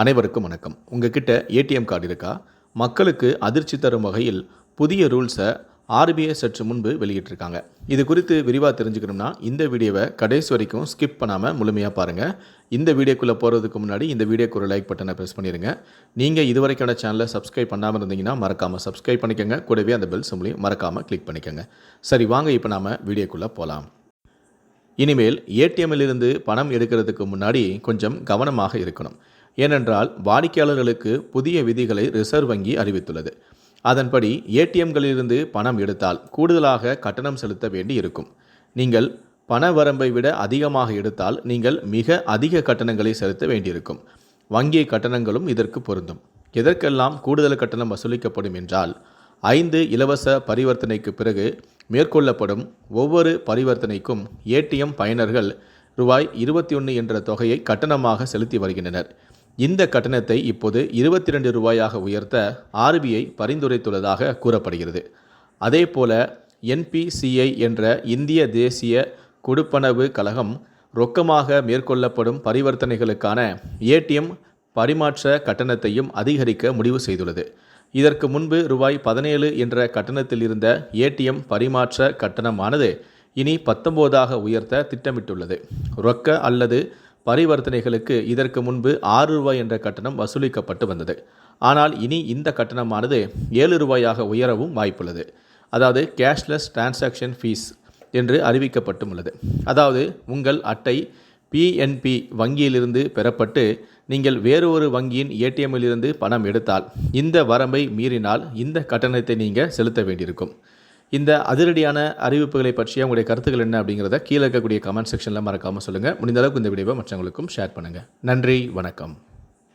அனைவருக்கும் வணக்கம். உங்ககிட்ட ஏடிஎம் கார்டு இருக்கா? மக்களுக்கு அதிர்ச்சி தரும் வகையில் புதிய ரூல்ஸை ஆர்பிஐ சற்று முன்பு வெளியிட்டிருக்காங்க. இது குறித்து விரிவாக தெரிஞ்சுக்கணும்னா இந்த வீடியோவை கடைசி வரைக்கும் ஸ்கிப் பண்ணாமல் முழுமையாக பாருங்கள் இந்த வீடியோக்குள்ளே போகிறதுக்கு முன்னாடி இந்த வீடியோக்கு ஒரு லைக் பட்டனை ப்ரெஸ் பண்ணிடுங்க நீங்கள் இதுவரைக்கான சேனலை சப்ஸ்கிரைப் பண்ணாமல் இருந்தீங்கன்னா மறக்காமல் சப்ஸ்கிரைப் பண்ணிக்கோங்க. கூடவே அந்த பெல் சிம்லையும் மறக்காமல் கிளிக் பண்ணிக்கோங்க. சரி வாங்க இப்போ நாம் வீடியோக்குள்ளே போகலாம் இனிமேல் ஏடிஎம்மிலிருந்து பணம் எடுக்கிறதுக்கு முன்னாடி கொஞ்சம் கவனமாக இருக்கணும். ஏனென்றால் வாடிக்கையாளர்களுக்கு புதிய விதிகளை ரிசர்வ் வங்கி அறிவித்துள்ளது. அதன்படி ஏடிஎம்களிலிருந்து பணம் எடுத்தால் கூடுதலாக கட்டணம் செலுத்த வேண்டி இருக்கும். நீங்கள் பண வரம்பை விட அதிகமாக எடுத்தால் நீங்கள் மிக அதிக கட்டணங்களை செலுத்த வேண்டியிருக்கும். வங்கி கட்டணங்களும் இதற்கு பொருந்தும். எதற்கெல்லாம் கூடுதல் கட்டணம் வசூலிக்கப்படும் என்றால் ஐந்து இலவச பரிவர்த்தனைக்கு பிறகு மேற்கொள்ளப்படும் ஒவ்வொரு பரிவர்த்தனைக்கும் ஏடிஎம் பயனர்கள் ரூபாய் இருபத்தி ஒன்று என்ற தொகையை கட்டணமாக செலுத்தி வருகின்றனர். இந்த கட்டணத்தை இப்போது இருபத்தி ரெண்டு ரூபாயாக உயர்த்த ஆர்பிஐ பரிந்துரைத்துள்ளதாக கூறப்படுகிறது. அதேபோல என்பிசிஐ என்ற இந்திய தேசிய கொடுப்பனவு கழகம் ரொக்கமாக மேற்கொள்ளப்படும் பரிவர்த்தனைகளுக்கான ஏடிஎம் பரிமாற்ற கட்டணத்தையும் அதிகரிக்க முடிவு செய்துள்ளது. இதற்கு முன்பு ரூபாய் பதினேழு என்ற கட்டணத்தில் இருந்த ஏடிஎம் பரிமாற்ற கட்டணமானது இனி பத்தொம்போதாக உயர்த்த திட்டமிட்டுள்ளது. ரொக்க அல்லது பரிவர்த்தனைகளுக்கு இதற்கு முன்பு ஆறு ரூபாய் என்ற கட்டணம் வசூலிக்கப்பட்டு வந்தது. ஆனால் இனி இந்த கட்டணமானது ஏழு ரூபாயாக உயரவும் வாய்ப்புள்ளது. அதாவது கேஷ்லெஸ் டிரான்சாக்ஷன் ஃபீஸ் என்று அறிவிக்கப்பட்டும் உள்ளது. அதாவது உங்கள் அட்டை பிஎன்பி வங்கியிலிருந்து பெறப்பட்டு நீங்கள் வேறு ஒரு வங்கியின் ஏடிஎம்மிலிருந்து பணம் எடுத்தால் இந்த வரம்பை மீறினால் இந்த கட்டணத்தை நீங்கள் செலுத்த வேண்டியிருக்கும். இந்த அதிரடியான அறிவிப்புகளை பற்றிய உங்களுடைய கருத்துக்கள் என்ன அப்படிங்கிறத கீழே இருக்கக்கூடிய கமெண்ட் செக்ஷனில் மறக்காமல் சொல்லுங்கள் முடிந்த அளவுக்கு இந்த வீடியோவை மற்றவங்களுக்கும் ஷேர் பண்ணுங்கள் நன்றி வணக்கம்.